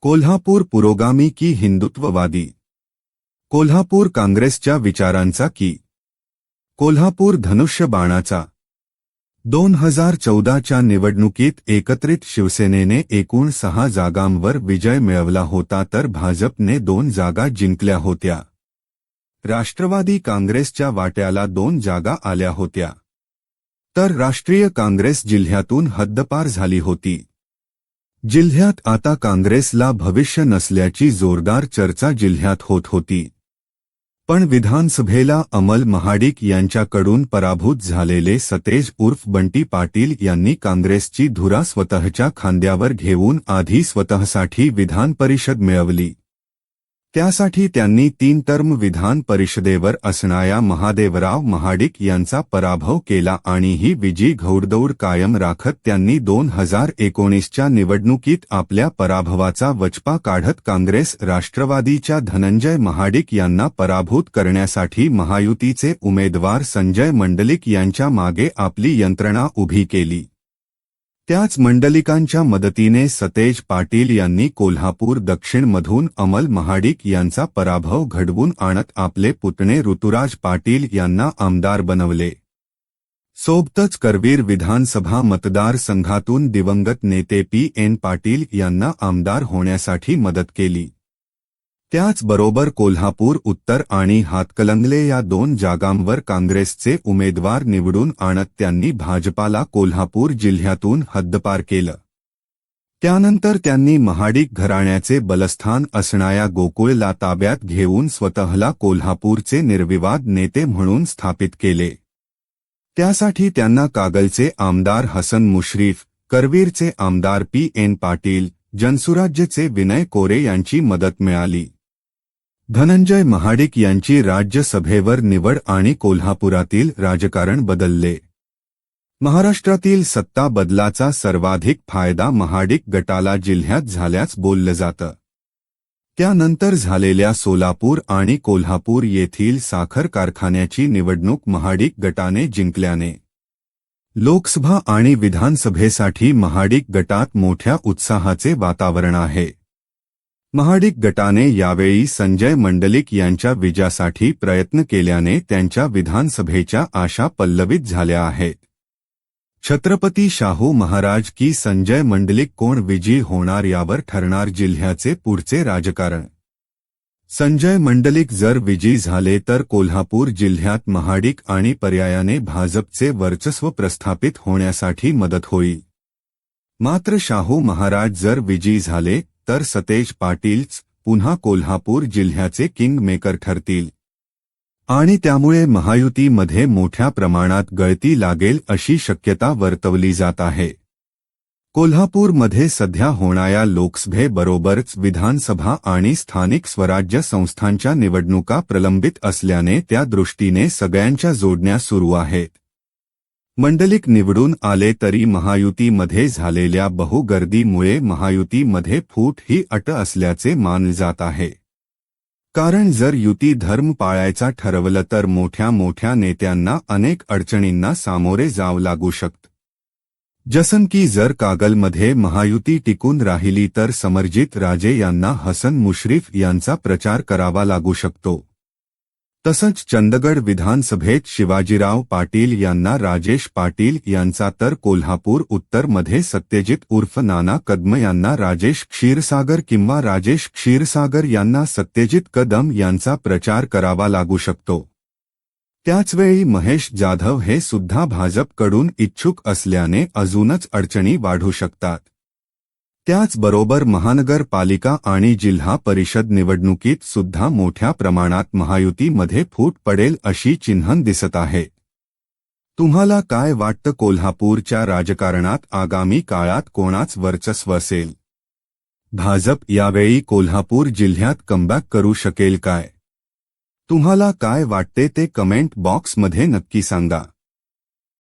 कोल्हापूर पुरोगामी की हिंदुत्ववादी? कोल्हापूर काँग्रेसच्या विचारांचा की? कोल्हापूर धनुष्य बाणाचा दोन हजार चौदाच्या निवडणुकीत एकत्रित शिवसेनेने एकूण सहा जागांवर विजय मिळवला होता तर भाजपने दोन जागा जिंकल्या होत्या. राष्ट्रवादी काँग्रेसच्या वाट्याला दोन जागा आल्या होत्या. तर राष्ट्रीय काँग्रेस जिल्ह्यातून हद्दपार झाली होती. जिल्ह्यात आता काँग्रेसला भविष्य नसल्याची जोरदार चर्चा जिल्ह्यात होत होती. पण विधानसभेला अमल महाडिक यांच्याकडून पराभूत झालेले सतेज उर्फ बंटी पाटील यांनी काँग्रेसची धुरा स्वतःच्या खांद्यावर घेऊन आधी स्वतःसाठी विधान परिषद मिळवली. त्यासाठी त्यांनी तीन टर्म विधान परिषदेवर असणाऱ्या महादेवराव महाडिक यांचा पराभव केला आणि ही विजी घौडदौड कायम राखत त्यांनी दोन हजार एकोणीसच्या निवडणुकीत आपल्या पराभवाचा वचपा काढत काँग्रेस राष्ट्रवादीच्या धनंजय महाडिक यांना पराभूत करण्यासाठी महायुतीचे उमेदवार संजय मंडलिक यांच्या मागे आपली यंत्रणा उभी केली. त्याच मंडलिकांच्या मदतीने सतेज पाटील यांनी कोल्हापूर दक्षिणमधून अमल महाडिक यांचा पराभव घडवून आणत आपले पुतणे ऋतुराज पाटील यांना आमदार बनवले. सोबतच करवीर विधानसभा मतदारसंघातून दिवंगत नेते पी एन पाटील यांना आमदार होण्यासाठी मदत केली. त्याचबरोबर कोल्हापूर उत्तर आणि हातकलंगले या दोन जागांवर काँग्रेसचे उमेदवार निवडून आणत त्यांनी भाजपाला कोल्हापूर जिल्ह्यातून हद्दपार केलं. त्यानंतर त्यांनी महाडिक घराण्याचे बलस्थान असणाऱ्या गोकुळला ताब्यात घेऊन स्वतःला कोल्हापूरचे निर्विवाद नेते म्हणून स्थापित केले. त्यासाठी त्यांना कागलचे आमदार हसन मुश्रीफ करवीरचे आमदार पी एन पाटील जनसुराज्यचे विनय कोरे यांची मदत मिळाली. धनंजय महाडिक यांची राज्यसभेवर निवड आणि कोल्हापुरातील राजकारण बदलले. महाराष्ट्रातील सत्ता बदलाचा सर्वाधिक फायदा महाडिक गटाला जिल्ह्यात झाल्याच बोललं जातं. त्यानंतर झालेल्या सोलापूर आणि कोल्हापूर येथील साखर कारखान्याची निवडणूक महाडिक गटाने जिंकल्याने. लोकसभा आणि विधानसभेसाठी महाडिक गटात मोठ्या उत्साहाचे वातावरण आहे. महाडिक गटाने यावेळी संजय मंडलिक यांच्या विजयासाठी प्रयत्न केल्याने त्यांच्या विधानसभेच्या आशा पल्लवित झाल्या आहेत. छत्रपती शाहू महाराज की संजय मंडलिक कोण विजयी होणार यावर ठरणार जिल्ह्याचे पुढचे राजकारण. संजय मंडलिक जर विजयी झाले तर कोल्हापूर जिल्ह्यात महाडिक आणि पर्यायाने भाजपचे वर्चस्व प्रस्थापित होण्यासाठी मदत होईल. मात्र शाहू महाराज जर विजयी झाले तर सतेज पाटीलच पुन्हा कोल्हापूर जिल्ह्याचे किंग मेकर ठरतील. आणि त्यामुळे महायुतीमध्ये मोठ्या प्रमाणात गळती लागेल अशी शक्यता वर्तवली जात आहे. कोल्हापूरमध्ये सध्या होणाऱ्या लोकसभेबरोबरच विधानसभा आणि स्थानिक स्वराज्य संस्थांच्या निवडणुका प्रलंबित असल्याने त्या दृष्टीने सगळ्यांच्या जोडण्या सुरू आहेत. मंडलिक निवडून आले तरी महायुतीमध्ये झालेल्या बहुगर्दीमुळे महायुतीमध्ये फूट ही अट असल्याचे मानले जात आहे. कारण जर युती धर्म पाळायचा ठरवलं तर मोठ्या मोठ्या नेत्यांना अनेक अडचणींना सामोरे जावं लागू शकत. जसन की जर कागलमध्ये महायुती टिकून राहिली तर समर्जित राजे यांना हसन मुश्रीफ यांचा प्रचार करावा लागू शकतो. तसंच चंदगड विधानसभेत शिवाजीराव पाटील यांना राजेश पाटील यांचा तर कोल्हापूर उत्तरमध्ये सत्यजित उर्फ नाना कदम यांना राजेश क्षीरसागर किंवा राजेश क्षीरसागर यांना सत्यजित कदम यांचा प्रचार करावा लागू शकतो. त्याचवेळी महेश जाधव हे सुद्धा भाजपकडून इच्छुक असल्याने अजूनच अडचणी वाढू शकतात. त्याचबरोबर महानगरपालिका आणि जिल्हा परिषद निवडणुकीत सुद्धा मोठ्या प्रमाणात महायुतीमध्ये फूट पडेल अशी चिन्हन दिसत आहे. तुम्हाला काय वाटतं कोल्हापूरच्या राजकारणात आगामी काळात कोणाच वर्चस्व असेल? भाजप यावेळी कोल्हापूर जिल्ह्यात कमबॅक करू शकेल काय? तुम्हाला काय वाटते ते कमेंट बॉक्समध्ये नक्की सांगा.